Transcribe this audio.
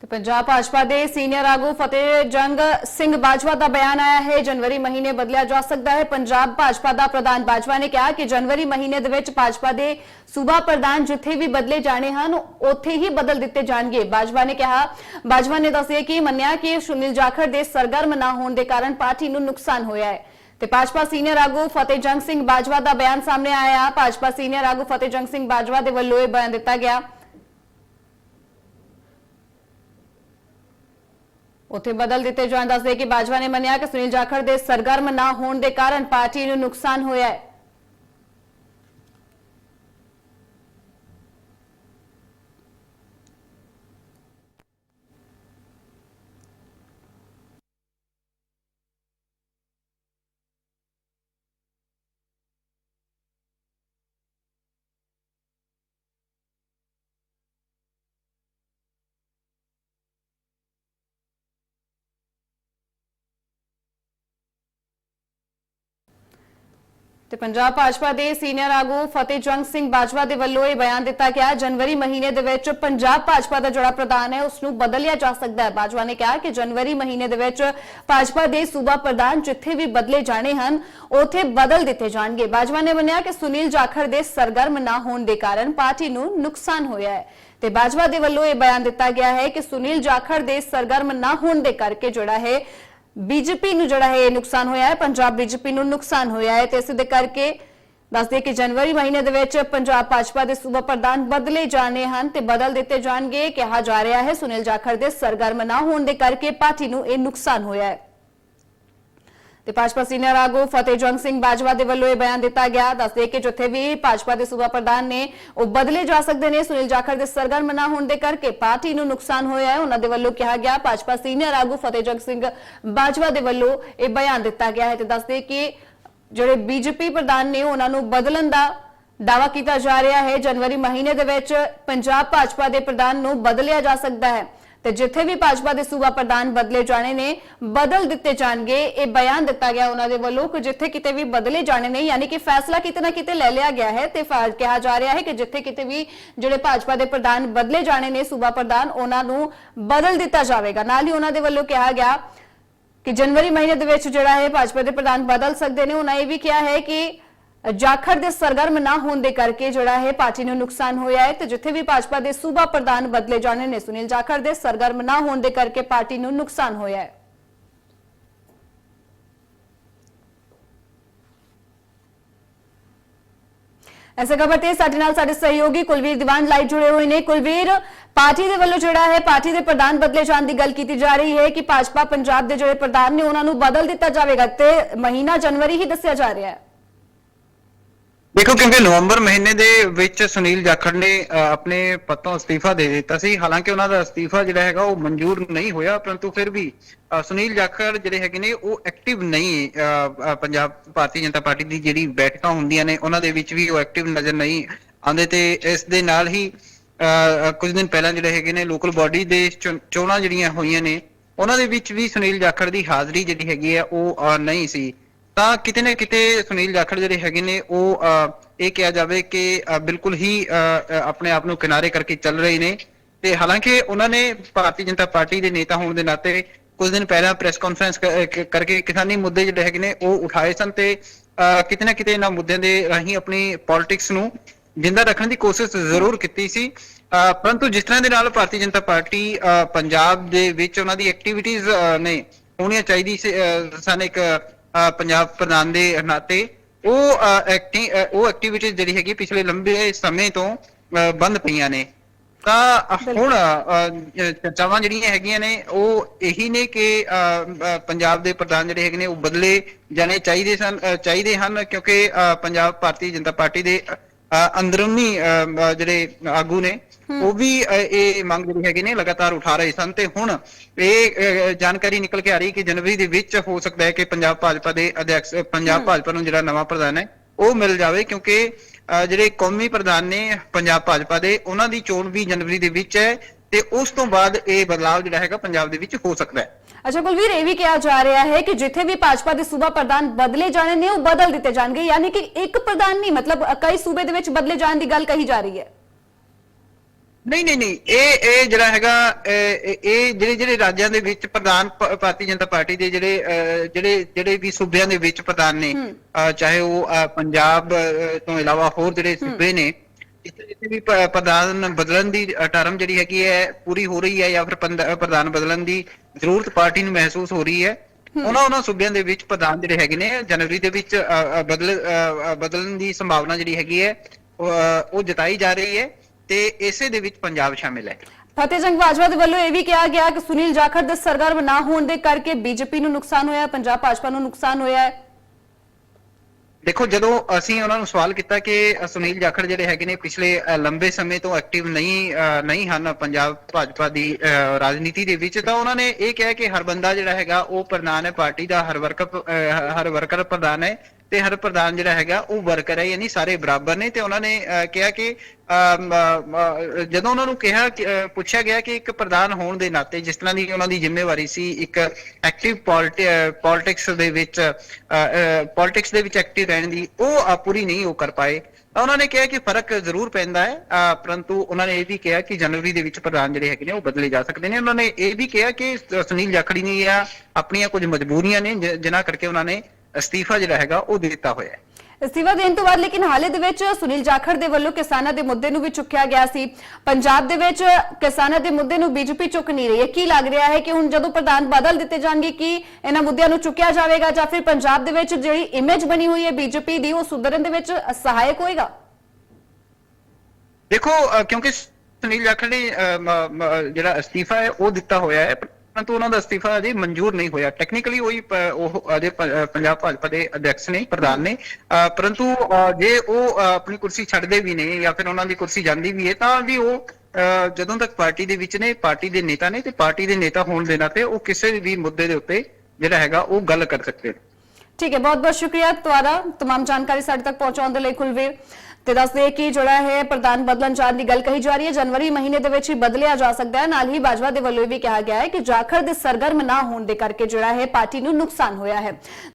ਤੇ ਪੰਜਾਬ ਭਾਜਪਾ ਦੇ ਸੀਨੀਅਰ ਆਗੂ ਫਤਿਹ ਜੰਗ ਸਿੰਘ ਬਾਜਵਾ ਦਾ ਬਿਆਨ ਆਇਆ ਹੈ। ਜਨਵਰੀ ਮਹੀਨੇ ਬਦਲਿਆ ਜਾ ਸਕਦਾ ਹੈ। ਪੰਜਾਬ ਭਾਜਪਾ ਦਾ ਪ੍ਰਧਾਨ ਬਾਜਵਾ ਨੇ ਕਿਹਾ ਕਿ ਜਨਵਰੀ ਮਹੀਨੇ ਦੇ ਵਿੱਚ ਭਾਜਪਾ ਦੇ ਸੂਬਾ ਪ੍ਰਧਾਨ ਜਿੱਥੇ ਵੀ ਬਦਲੇ ਜਾਣੇ ਹਨ, ਉੱਥੇ ਹੀ ਬਦਲ ਦਿੱਤੇ ਜਾਣਗੇ। ਬਾਜਵਾ ਨੇ ਕਿਹਾ, ਬਾਜਵਾ ਨੇ ਦੱਸਿਆ ਕਿ ਮੰਨਿਆ ਕਿ ਸੁਨੀਲ ਜਾਖੜ ਦੇ ਸਰਗਰਮ ਨਾ ਹੋਣ ਦੇ ਕਾਰਨ ਪਾਰਟੀ ਨੂੰ ਨੁਕਸਾਨ ਹੋਇਆ ਹੈ। ਤੇ ਭਾਜਪਾ ਸੀਨੀਅਰ ਆਗੂ ਫਤਿਹ ਜੰਗ ਸਿੰਘ ਬਾਜਵਾ ਦਾ ਬਿਆਨ ਸਾਹਮਣੇ ਆਇਆ। ਭਾਜਪਾ ਸੀਨੀਅਰ ਆਗੂ ਫਤਿਹ ਜੰਗ ਸਿੰਘ ਬਾਜਵਾ ਦੇ ਵੱਲੋਂ ਇਹ ਬਿਆਨ ਦਿੱਤਾ ਗਿਆ। ਉੱਥੇ ਬਦਲ ਦਿੱਤੇ ਜਾਣ। ਦੱਸਦੇ ਕਿ ਬਾਜਵਾ ਨੇ ਮੰਨਿਆ ਕਿ ਸੁਨੀਲ ਜਾਖੜ ਦੇ ਸਰਗਰਮ ਨਾ ਹੋਣ ਦੇ ਕਾਰਨ ਪਾਰਟੀ ਨੂੰ ਨੁਕਸਾਨ ਹੋਇਆ ਹੈ। ਤੇ ਪੰਜਾਬ ਭਾਜਪਾ ਦੇ ਸੀਨੀਅਰ ਆਗੂ ਫਤਿਹਜੰਗ ਸਿੰਘ ਬਾਜਵਾ ਦੇ ਵੱਲੋਂ ਇਹ ਬਿਆਨ ਦਿੱਤਾ ਗਿਆ, ਜਨਵਰੀ ਮਹੀਨੇ ਦੇ ਵਿੱਚ ਪੰਜਾਬ ਭਾਜਪਾ ਦਾ ਜਿਹੜਾ ਪ੍ਰਧਾਨ ਹੈ ਉਸ ਨੂੰ ਬਦਲਿਆ ਜਾ ਸਕਦਾ ਹੈ। ਬਾਜਵਾ ਨੇ ਕਿਹਾ ਕਿ ਜਨਵਰੀ ਮਹੀਨੇ ਦੇ ਵਿੱਚ ਭਾਜਪਾ ਦੇ ਸੂਬਾ ਪ੍ਰਧਾਨ ਜਿੱਥੇ ਵੀ ਬਦਲੇ ਜਾਣੇ ਹਨ, ਉੱਥੇ ਬਦਲ ਦਿੱਤੇ ਜਾਣਗੇ। ਬਾਜਵਾ ਨੇ ਮੰਨਿਆ ਕਿ ਸੁਨੀਲ ਜਾਖੜ ਦੇ ਸਰਗਰਮ ਨਾ ਹੋਣ ਦੇ ਕਾਰਨ ਪਾਰਟੀ ਨੂੰ ਨੁਕਸਾਨ ਹੋਇਆ ਹੈ। ਤੇ ਬਾਜਵਾ ਦੇ ਵੱਲੋਂ ਇਹ ਬਿਆਨ ਦਿੱਤਾ ਗਿਆ ਹੈ ਕਿ ਸੁਨੀਲ ਜਾਖੜ ਦੇ ਸਰਗਰਮ ਨਾ ਹੋਣ ਦੇ ਕਰਕੇ ਜਿਹੜਾ ਹੈ ਬੀਜੇਪੀ ਨੂੰ ਜਿਹੜਾ ਹੈ ਇਹ ਨੁਕਸਾਨ ਹੋਇਆ ਹੈ, ਪੰਜਾਬ ਬੀਜੇਪੀ ਨੂੰ ਨੁਕਸਾਨ ਹੋਇਆ ਹੈ ਤੇ ਇਸ ਦੇ ਕਰਕੇ ਦੱਸਦੇ ਕਿ ਜਨਵਰੀ ਮਹੀਨੇ ਦੇ ਵਿੱਚ ਪੰਜਾਬ ਭਾਜਪਾ ਦੇ ਸੂਬਾ ਪ੍ਰਧਾਨ ਬਦਲੇ ਜਾਣੇ ਹਨ ਤੇ ਬਦਲ ਦਿੱਤੇ ਜਾਣਗੇ, ਕਿਹਾ ਜਾ ਰਿਹਾ ਹੈ। ਸੁਨੀਲ ਜਾਖੜ ਦੇ ਸਰਗਰਮ ਨਾ ਹੋਣ ਦੇ ਕਰਕੇ ਪਾਰਟੀ ਨੂੰ ਇਹ ਨੁਕਸਾਨ ਹੋਇਆ ਹੈ। ਤੇ ਭਾਜਪਾ ਸੀਨੀਅਰ ਆਗੂ ਫਤਿਹ ਜੰਗ ਸਿੰਘ ਬਾਜਵਾ ਦੇ ਵੱਲੋਂ ਇਹ ਬਿਆਨ ਦਿੱਤਾ ਗਿਆ। ਦੱਸਦੇ ਕਿ ਜਿੱਥੇ ਵੀ ਭਾਜਪਾ ਦੇ ਸੂਬਾ ਪ੍ਰਧਾਨ ਨੇ ਉਹ ਬਦਲੇ ਜਾ ਸਕਦੇ ਨੇ, ਸੁਨੀਲ ਜਾਖੜ ਦੇ ਸਰਗਰਮ ਨਾ ਹੋਣ ਦੇ ਕਰਕੇ ਪਾਰਟੀ ਨੂੰ ਨੁਕਸਾਨ ਹੋਇਆ ਹੈ। ਉਹਨਾਂ ਦੇ ਵੱਲੋਂ ਕਿਹਾ ਗਿਆ, ਭਾਜਪਾ ਸੀਨੀਅਰ ਆਗੂ ਫਤਿਹ ਜੰਗ ਸਿੰਘ ਬਾਜਵਾ ਦੇ ਵੱਲੋਂ ਇਹ ਬਿਆਨ ਦਿੱਤਾ ਗਿਆ ਹੈ ਤੇ ਦੱਸਦੇ ਕਿ ਜਿਹੜੇ ਬੀਜੇਪੀ ਪ੍ਰਧਾਨ ਨੇ ਉਹਨਾਂ ਨੂੰ ਬਦਲਣ ਦਾ ਦਾਵਾ ਕੀਤਾ ਜਾ ਰਿਹਾ ਹੈ। ਜਨਵਰੀ ਮਹੀਨੇ ਦੇ ਵਿੱਚ ਪੰਜਾਬ ਭਾਜਪਾ ਦੇ ਪ੍ਰਧਾਨ ਨੂੰ ਬਦਲਿਆ ਜਾ ਸਕਦਾ ਹੈ। ਤੇ ਜਿੱਥੇ ਵੀ ਭਾਜਪਾ ਦੇ ਸੂਬਾ ਪ੍ਰਧਾਨ ਬਦਲੇ ਜਾਣੇ ਨੇ, ਬਦਲ ਦਿੱਤੇ ਜਾਣਗੇ, ਇਹ ਬਿਆਨ ਦਿੱਤਾ ਗਿਆ ਉਹਨਾਂ ਦੇ ਵੱਲੋਂ ਕਿ ਜਿੱਥੇ ਕਿਤੇ ਵੀ ਬਦਲੇ ਜਾਣੇ ਨੇ, ਯਾਨੀ ਕਿ ਫੈਸਲਾ ਕਿਤੇ ਨਾ ਕਿਤੇ ਲੈ ਲਿਆ ਗਿਆ ਹੈ ਤੇ ਫਾ- ਕਿਹਾ ਜਾ ਰਿਹਾ ਹੈ ਕਿ ਜਿੱਥੇ ਕਿਤੇ ਵੀ ਜਿਹੜੇ ਭਾਜਪਾ ਦੇ ਪ੍ਰਧਾਨ ਬਦਲੇ ਜਾਣੇ ਨੇ, ਸੂਬਾ ਪ੍ਰਧਾਨ, ਉਹਨਾਂ ਨੂੰ ਬਦਲ ਦਿੱਤਾ ਜਾਵੇਗਾ। ਨਾਲ ਹੀ ਉਹਨਾਂ ਦੇ ਵੱਲੋਂ ਕਿਹਾ ਗਿਆ ਕਿ ਜਨਵਰੀ ਮਹੀਨੇ ਦੇ ਵਿੱਚ ਜਿਹੜਾ ਹੈ ਭਾਜਪਾ ਦੇ ਪ੍ਰਧਾਨ ਬਦਲ ਸਕਦੇ ਨੇ, ਉਹਨਾਂ ਇਹ ਵੀ ਕਿਹਾ ਹੈ ਕਿ ਜਾਖੜ ਦੇ ਸਰਗਰਮ ਨਾ ਹੋਣ ਦੇ ਕਰਕੇ ਜਿਹੜਾ ਹੈ ਪਾਰਟੀ ਨੂੰ ਨੁਕਸਾਨ ਹੋਇਆ ਹੈ ਤੇ ਜਿੱਥੇ ਵੀ ਭਾਜਪਾ ਦੇ ਸੂਬਾ ਪ੍ਰਧਾਨ ਬਦਲੇ ਜਾਣੇ ਨੇ, ਸੁਨੀਲ ਜਾਖੜ ਦੇ ਸਰਗਰਮ ਨਾ ਹੋਣ ਦੇ ਕਰਕੇ ਪਾਰਟੀ ਨੂੰ ਨੁਕਸਾਨ ਹੋਇਆ ਹੈ। ਐਸੇ ਖਬਰ ਤੇ ਸਾਡੇ ਨਾਲ ਸਾਡੇ ਸਹਿਯੋਗੀ ਕੁਲਵੀਰ ਦੀਵਾਨ ਲਾਈਵ ਜੁੜੇ ਹੋਏ ਨੇ। ਕੁਲਵੀਰ, ਪਾਰਟੀ ਦੇ ਵੱਲੋਂ ਜਿਹੜਾ ਹੈ ਪਾਰਟੀ ਦੇ ਪ੍ਰਧਾਨ ਬਦਲੇ ਜਾਣ ਦੀ ਗੱਲ ਕੀਤੀ ਜਾ ਰਹੀ ਹੈ ਕਿ ਭਾਜਪਾ ਪੰਜਾਬ ਦੇ ਜਿਹੜੇ ਪ੍ਰਧਾਨ ਨੇ, ਉਹਨਾਂ ਨੂੰ ਬਦਲ ਦਿੱਤਾ ਜਾਵੇਗਾ ਤੇ ਮਹੀਨਾ ਜਨਵਰੀ ਹੀ ਦੱਸਿਆ ਜਾ ਰਿਹਾ ਹੈ। ਦੇਖੋ ਕਿਉਂਕਿ ਨਵੰਬਰ ਮਹੀਨੇ ਦੇ ਵਿੱਚ ਸੁਨੀਲ ਜਾਖੜ ਨੇ ਅ, ਆਪਣੇ ਪਦੋਂ ਅਸਤੀਫਾ ਦੇ ਦਿੱਤਾ ਸੀ। ਹਾਲਾਂਕਿ ਉਹਨਾਂ ਦਾ ਅਸਤੀਫਾ ਜਿਹੜਾ ਹੈਗਾ ਉਹ ਮਨਜ਼ੂਰ ਨਹੀਂ ਹੋਇਆ ਪਰੰਤੂ ਫਿਰ ਵੀ ਸੁਨੀਲ ਜਾਖੜ ਜਿਹੜੇ ਹੈਗੇ ਨੇ ਉਹ ਐਕਟਿਵ ਨਹੀਂ ਪੰਜਾਬ ਭਾਰਤੀ ਜਨਤਾ ਪਾਰਟੀ ਦੀ ਜਿਹੜੀ ਬੈਠਕਾਂ ਹੁੰਦੀਆਂ ਨੇ ਉਹਨਾਂ ਦੇ ਵਿੱਚ ਵੀ ਉਹ ਐਕਟਿਵ ਨਜ਼ਰ ਨਹੀਂ ਆਉਂਦੇ ਤੇ ਇਸ ਦੇ ਨਾਲ ਹੀ ਅ, ਅ, ਕੁਝ ਦਿਨ ਪਹਿਲਾਂ ਜਿਹੜੇ ਹੈਗੇ ਨੇ ਲੋਕਲ ਬਾਡੀ ਦੇ ਚੋਣਾਂ ਜਿਹੜੀਆਂ ਹੋਈਆਂ ਨੇ ਉਹਨਾਂ ਦੇ ਵਿੱਚ ਵੀ ਸੁਨੀਲ ਜਾਖੜ ਦੀ ਹਾਜ਼ਰੀ ਜਿਹੜੀ ਹੈਗੀ ਆ ਉਹ ਨਹੀਂ ਸੀ। ਤਾਂ ਕਿਤੇ ਨਾ ਕਿਤੇ ਸੁਨੀਲ ਜਾਖੜ ਜਿਹੜੇ ਹੈਗੇ ਨੇ ਉਹ ਇਹ ਕਿਹਾ ਜਾਵੇ ਕਿ ਬਿਲਕੁਲ ਹੀ ਆਪਣੇ ਆਪ ਨੂੰ ਕਿਨਾਰੇ ਕਰਕੇ ਚੱਲ ਰਹੇ ਨੇ। ਤੇ ਹਾਲਾਂਕਿ ਉਹਨਾਂ ਨੇ ਭਾਰਤੀ ਜਨਤਾ ਪਾਰਟੀ ਦੇ ਨੇਤਾ ਹੋਣ ਦੇ ਨਾਤੇ ਕੁਝ ਦਿਨ ਪਹਿਲਾਂ ਪ੍ਰੈਸ ਕਾਨਫਰੰਸ ਕਰਕੇ ਕਿਸਾਨੀ ਮੁੱਦੇ ਜਿਹੜੇ ਹੈਗੇ ਨੇ ਉਹ ਉਠਾਏ ਸਨ ਤੇ ਅ, ਕਿਤੇ ਨਾ ਕਿਤੇ ਇਹਨਾਂ ਮੁੱਦਿਆਂ ਦੇ ਰਾਹੀਂ ਆਪਣੀ ਪੋਲਿਟਿਕਸ ਨੂੰ ਜਿੰਦਾ ਰੱਖਣ ਦੀ ਕੋਸ਼ਿਸ਼ ਜ਼ਰੂਰ ਕੀਤੀ ਸੀ। ਅ, ਪਰੰਤੂ ਜਿਸ ਤਰ੍ਹਾਂ ਦੇ ਨਾਲ ਭਾਰਤੀ ਜਨਤਾ ਪਾਰਟੀ ਅ, ਪੰਜਾਬ ਦੇ ਵਿੱਚ ਉਹਨਾਂ ਦੀ ਐਕਟੀਵਿਟੀਆਂ ਨੇ ਹੋਣੀਆਂ ਚਾਹੀਦੀ ਸੀ ਸਨ ਇੱਕ ਪੰਜਾਬ ਪ੍ਰਧਾਨ ਦੇ ਨਾਤੇ, ਉਹ ਐਕਟਿੰਗ ਉਹ ਐਕਟੀਵਿਟੀਜ਼ ਜਿਹੜੀ ਹੈਗੀ ਪਿਛਲੇ ਲੰਬੇ ਸਮੇਂ ਤੋਂ ਬੰਦ ਪਈਆਂ ਨੇ। ਤਾਂ ਹੁਣ ਚਰਚਾਵਾਂ ਜਿਹੜੀਆਂ ਹੈਗੀਆਂ ਨੇ, ਉਹ ਇਹੀ ਨੇ ਕਿ ਪੰਜਾਬ ਦੇ ਪ੍ਰਧਾਨ ਜਿਹੜੇ ਹੈਗੇ ਨੇ, ਉਹ ਬਦਲੇ ਜਾਣੇ ਚਾਹੀਦੇ ਸਨ ਚਾਹੀਦੇ ਹਨ, ਕਿਉਂਕਿ ਪੰਜਾਬ ਭਾਰਤੀ ਜਨਤਾ ਪਾਰਟੀ ਦੇ ਅੰਦਰੂਨੀ ਜਿਹੜੇ ਆਗੂ ਨੇ ਉਹ ਵੀ ਇਹ ਮੰਗ ਜਿਹੜੀ ਹੈਗੀ ਨੇ ਲਗਾਤਾਰ ਉਠਾ ਰਹੇ ਸਨ ਤੇ ਹੁਣ ਇਹ ਜਾਣਕਾਰੀ ਨਿਕਲ ਕੇ ਆ ਰਹੀ ਕਿ ਜਨਵਰੀ ਦੇ ਵਿੱਚ ਹੋ ਸਕਦਾ ਹੈ ਕਿ ਪੰਜਾਬ ਭਾਜਪਾ ਦੇ ਅਧਿਕਸ਼ ਪੰਜਾਬ ਭਾਜਪਾ ਨੂੰ ਜਿਹੜਾ ਨਵਾਂ ਪ੍ਰਧਾਨ ਹੈ ਉਹ ਮਿਲ ਜਾਵੇ ਕਿਉਂਕਿ ਜਿਹੜੇ ਕੌਮੀ ਪ੍ਰਧਾਨ ਨੇ ਪੰਜਾਬ ਭਾਜਪਾ ਦੇ ਉਹਨਾਂ ਦੀ ਚੋਣ ਵੀ ਜਨਵਰੀ ਦੇ ਵਿੱਚ ਹੈ ਤੇ ਉਸ ਤੋਂ ਬਾਅਦ ਇਹ ਬਦਲਾਅ ਜਿਹੜਾ ਹੈਗਾ ਪੰਜਾਬ ਦੇ ਵਿੱਚ ਹੋ ਸਕਦਾ ਹੈ। ਅੱਛਾ ਕੁਲਵੀਰ ਇਹ ਵੀ ਕਿਹਾ ਜਾ ਰਿਹਾ ਹੈ ਕਿ ਜਿੱਥੇ ਵੀ ਭਾਜਪਾ ਦੇ ਸੂਬਾ ਪ੍ਰਧਾਨ ਬਦਲੇ ਜਾਣੇ ਨੇ ਉਹ ਬਦਲ ਦਿੱਤੇ ਜਾਣਗੇ ਯਾਨੀ ਕਿ ਇੱਕ ਪ੍ਰਧਾਨ ਨਹੀਂ ਮਤਲਬ ਕਈ ਸੂਬੇ ਦੇ ਵਿੱਚ ਬਦਲੇ ਜਾਣ ਦੀ ਗੱਲ ਕਹੀ ਜਾ ਰਹੀ ਹੈ। ਨਹੀਂ ਨਹੀਂ ਨਹੀਂ ਇਹ ਇਹ ਜਿਹੜਾ ਹੈਗਾ ਇਹ ਜਿਹੜੇ ਜਿਹੜੇ ਰਾਜਾਂ ਦੇ ਵਿੱਚ ਪ੍ਰਧਾਨ ਭਾਰਤੀ ਜਨਤਾ ਪਾਰਟੀ ਦੇ ਜਿਹੜੇ ਜਿਹੜੇ ਜਿਹੜੇ ਵੀ ਸੂਬਿਆਂ ਦੇ ਵਿੱਚ ਪ੍ਰਧਾਨ ਨੇ ਚਾਹੇ ਉਹ ਪੰਜਾਬ ਤੋਂ ਇਲਾਵਾ ਹੋਰ ਜਿਹੜੇ ਸੂਬੇ ਨੇ ਇੱਥੇ ਵੀ ਪ੍ਰਧਾਨ ਬਦਲਣ ਦੀ ਟਰਮ ਜਿਹੜੀ ਹੈਗੀ ਹੈ ਪੂਰੀ ਹੋ ਰਹੀ ਹੈ ਜਾਂ ਫਿਰ ਪ੍ਰਧਾਨ ਬਦਲਣ ਦੀ ਜ਼ਰੂਰਤ ਪਾਰਟੀ ਨੂੰ ਮਹਿਸੂਸ ਹੋ ਰਹੀ ਹੈ। ਉਹਨਾਂ ਉਹਨਾਂ ਸੂਬਿਆਂ ਦੇ ਵਿੱਚ ਪ੍ਰਧਾਨ ਜਿਹੜੇ ਹੈਗੇ ਨੇ ਜਨਵਰੀ ਦੇ ਵਿੱਚ ਬਦਲ ਬਦਲਣ ਦੀ ਸੰਭਾਵਨਾ ਜਿਹੜੀ ਹੈਗੀ ਹੈ ਉਹ ਜਤਾਈ ਜਾ ਰਹੀ ਹੈ। ਤੇ ਇਸੇ ਦੇ ਵਿੱਚ ਪੰਜਾਬ ਸ਼ਾਮਿਲ ਹੈ। ਫਤਿਹ ਜੰਗ ਬਾਜਵਾ ਦੇ ਵੱਲੋਂ ਇਹ ਵੀ ਕਿਹਾ ਗਿਆ ਕਿ ਸੁਨੀਲ ਜਾਖੜ ਦੇ ਸਰਗਰਮ ਨਾ ਹੋਣ ਦੇ ਕਰਕੇ ਬੀਜੇਪੀ ਨੂੰ ਨੁਕਸਾਨ ਹੋਇਆ ਪੰਜਾਬ ਭਾਜਪਾ ਨੂੰ ਨੁਕਸਾਨ ਹੋਇਆ ਹੈ। ਦੇਖੋ ਜਦੋਂ ਅਸੀਂ ਉਹਨਾਂ ਨੂੰ ਸਵਾਲ ਕੀਤਾ ਕਿ ਸੁਨੀਲ ਜਾਖੜ ਜਿਹੜੇ ਹੈਗੇ ਨੇ ਪਿਛਲੇ ਲੰਬੇ ਸਮੇਂ ਤੋਂ ਐਕਟਿਵ ਨਹੀਂ ਨਹੀਂ ਹਨ ਪੰਜਾਬ ਭਾਜਪਾ ਦੀ ਰਾਜਨੀਤੀ ਦੇ ਵਿੱਚ ਤਾਂ ਉਹਨਾਂ ਨੇ ਇਹ ਕਿਹਾ ਕਿ ਹਰ ਬੰਦਾ ਜਿਹੜਾ ਹੈਗਾ ਉਹ ਪ੍ਰਧਾਨ ਹੈ ਪਾਰਟੀ ਦਾ ਹਰ ਵਰਕਰ ਹਰ ਵਰਕਰ ਪ੍ਰਧਾਨ ਹੈ। ਤੇ ਹਰ ਪ੍ਰਧਾਨ ਜਿਹੜਾ ਹੈਗਾ ਉਹ ਵਰਕਰ ਹੈ ਯਾਨੀ ਸਾਰੇ ਬਰਾਬਰ ਨੇ ਤੇ ਉਹਨਾਂ ਨੇ ਕਿਹਾ ਕਿ ਜਦੋਂ ਉਹਨਾਂ ਨੂੰ ਕਿਹਾ ਪੁੱਛਿਆ ਗਿਆ ਕਿ ਇੱਕ ਪ੍ਰਧਾਨ ਹੋਣ ਦੇ ਨਾਤੇ ਜਿਸ ਤਰ੍ਹਾਂ ਦੀ ਉਹਨਾਂ ਦੀ ਜ਼ਿੰਮੇਵਾਰੀ ਸੀ ਇੱਕ ਐਕਟਿਵ ਪੋਲਿਟਿਕਸ ਦੇ ਵਿੱਚ ਪੋਲਿਟਿਕਸ ਦੇ ਵਿੱਚ ਐਕਟਿਵ ਰਹਿਣ ਦੀ ਉਹ ਪੂਰੀ ਨਹੀਂ ਉਹ ਕਰ ਪਾਏ। ਤਾਂ ਉਹਨਾਂ ਨੇ ਕਿਹਾ ਕਿ ਫ਼ਰਕ ਜ਼ਰੂਰ ਪੈਂਦਾ ਹੈ ਅ, ਪਰੰਤੂ ਉਹਨਾਂ ਨੇ ਇਹ ਵੀ ਕਿਹਾ ਕਿ ਜਨਵਰੀ ਦੇ ਵਿੱਚ ਪ੍ਰਧਾਨ ਜਿਹੜੇ ਹੈਗੇ ਨੇ ਉਹ ਬਦਲੇ ਜਾ ਸਕਦੇ ਨੇ। ਉਹਨਾਂ ਨੇ ਇਹ ਵੀ ਕਿਹਾ ਕਿ ਸੁਨੀਲ ਜਾਖੜੀ ਨੇ ਜਾਂ ਆਪਣੀਆਂ ਕੁਝ ਮਜਬੂਰੀਆਂ ਨੇ ਜਿ- ਜਿਨ੍ਹਾਂ ਕਰਕੇ ਉਹਨਾਂ ਨੇ ਅਸਤੀਫਾ ਜਿਹੜਾ ਹੈਗਾ ਉਹ ਦਿੱਤਾ ਹੋਇਆ ਹੈ। ਇਸਤੀਫਾ ਦੇਣ ਤੋਂ ਬਾਅਦ ਲੇਕਿਨ ਹਾਲੇ ਦੇ ਵਿੱਚ ਸੁਨੀਲ ਜਾਖੜ ਦੇ ਵੱਲੋਂ ਕਿਸਾਨਾਂ ਦੇ ਮੁੱਦੇ ਨੂੰ ਵੀ ਚੁੱਕਿਆ ਗਿਆ ਸੀ। ਪੰਜਾਬ ਦੇ ਵਿੱਚ ਕਿਸਾਨਾਂ ਦੇ ਮੁੱਦੇ ਨੂੰ ਬੀਜੇਪੀ ਚੁੱਕ ਨਹੀਂ ਰਹੀ ਹੈ। ਕੀ ਲੱਗ ਰਿਹਾ ਹੈ ਕਿ ਹੁਣ ਜਦੋਂ ਪ੍ਰਧਾਨ ਬਦਲ ਦਿੱਤੇ ਜਾਣਗੇ ਕੀ ਇਹਨਾਂ ਮੁੱਦਿਆਂ ਨੂੰ ਚੁੱਕਿਆ ਜਾਵੇਗਾ ਜਾਂ ਫਿਰ ਪੰਜਾਬ ਦੇ ਵਿੱਚ ਜਿਹੜੀ ਇਮੇਜ ਬਣੀ ਹੋਈ ਹੈ ਬੀਜੇਪੀ ਦੀ ਉਹ ਸੁਧਰਨ ਦੇ ਵਿੱਚ ਸਹਾਇਕ ਹੋਏਗਾ? ਦੇਖੋ ਅ, ਕਿਉਂਕਿ ਸੁਨੀਲ ਜਾਖੜ ਨੇ ਅ, ਮ- ਮ- ਜਿਹੜਾ ਅਸਤੀਫਾ ਹੈ ਉਹ ਦਿੱਤਾ ਹੋਇਆ ਹੈ ਪਰੰਤੂ ਉਹਨਾਂ ਦਾ ਅਸਤੀਫਾ ਅਜੇ ਮਨਜ਼ੂਰ ਨਹੀਂ ਹੋਇਆ। ਟੈਕਨੀਕਲੀ ਉਹੀ ਪ- ਉਹ ਅਜੇ ਪੰਜਾਬ ਭਾਜਪਾ ਦੇ ਅਧਿਕਸ਼ ਨੇ ਪ੍ਰਧਾਨ ਨੇ। ਅ, ਪਰੰਤੂ ਜੇ ਉਹ ਆਪਣੀ ਕੁਰਸੀ ਛੱਡਦੇ ਵੀ ਨੇ ਜਾਂ ਫਿਰ ਉਹਨਾਂ ਦੀ ਕੁਰਸੀ ਜਾਂਦੀ ਵੀ ਹੈ ਤਾਂ ਵੀ ਉਹ ਅ, ਜਦੋਂ ਤੱਕ ਪਾਰਟੀ ਦੇ ਵਿੱਚ ਨੇ ਪਾਰਟੀ ਦੇ ਨੇਤਾ ਨੇ ਤੇ ਪਾਰਟੀ ਦੇ ਨੇਤਾ ਹੋਣ ਦੇ ਨਾਤੇ ਉਹ ਕਿਸੇ ਵੀ ਮੁੱਦੇ ਦੇ ਉੱਤੇ ਜਿਹੜਾ ਹੈਗਾ ਉਹ ਗੱਲ ਕਰ ਸਕਦੇ ਨੇ। ਠੀਕ ਹੈ ਬਹੁਤ ਬਹੁਤ ਸ਼ੁਕਰੀਆ ਤੁਹਾਡਾ तमाम ਜਾਣਕਾਰੀ ਸਾਡੇ ਤੱਕ ਪਹੁੰਚਾਉਣ ਦੇ ਲਈ ਕੁਲਵੀਰ ਤੇ ਦੱਸਦੇ ਕਿ ਜਿਹੜਾ ਹੈ ਪ੍ਰਧਾਨ ਬਦਲਣ ਜਾਣ ਦੀ ਗੱਲ ਕਹੀ ਜਾ ਰਹੀ ਹੈ ਜਨਵਰੀ ਮਹੀਨੇ ਦੇ ਵਿੱਚ ਹੀ ਬਦਲਿਆ ਜਾ ਸਕਦਾ ਹੈ ਨਾਲ ਹੀ ਬਾਜਵਾ ਦੇ ਵੱਲੋਂ ਇਹ ਵੀ ਕਿਹਾ ਗਿਆ ਹੈ ਕਿ ਜਾਖੜ ਦੇ ਸਰਗਰਮ ਨਾ ਹੋਣ ਦੇ ਕਰਕੇ ਜਿਹੜਾ ਹੈ ਪਾਰਟੀ ਨੂੰ ਨੁਕਸਾਨ ਹੋਇਆ ਹੈ